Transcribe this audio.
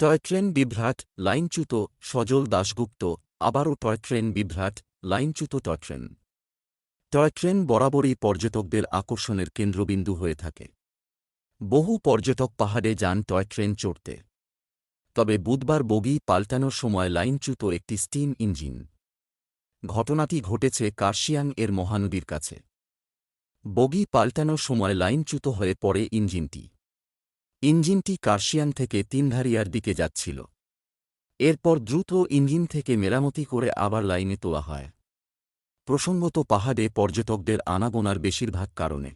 Toy train বিভ্রাট, লাইনচ্যুত, সজল দাশগুপ্ত, আবারও toy train বিভ্রাট, লাইনচ্যুত টয় ট্রেন টয় ট্রেন বরাবরই পর্যটকদের আকর্ষণের কেন্দ্রবিন্দু হয়ে থাকে। বহু পর্যটক পাহাড়ে যান টয় ট্রেন চড়তে। তবে বুধবার বগি পাল্টানোর সময় লাইনচ্যুত একটি স্টিম ইঞ্জিন। ঘটনাটি ঘটেছে কার্শিয়াং এর মহানদীর কাছে। বগি পাল্টানোর সময় লাইনচ্যুত হয়ে পড়ে ইঞ্জিনটি। ইঞ্জিনটি কার্শিয়ান থেকে তিনধারিয়ার দিকে যাচ্ছিল। এরপর দ্রুত ইঞ্জিন থেকে মেরামতি করে আবার লাইনে তোলা হয়। প্রসঙ্গত পাহাড়ে পর্যটকদের আনাগোনার বেশিরভাগ কারণে।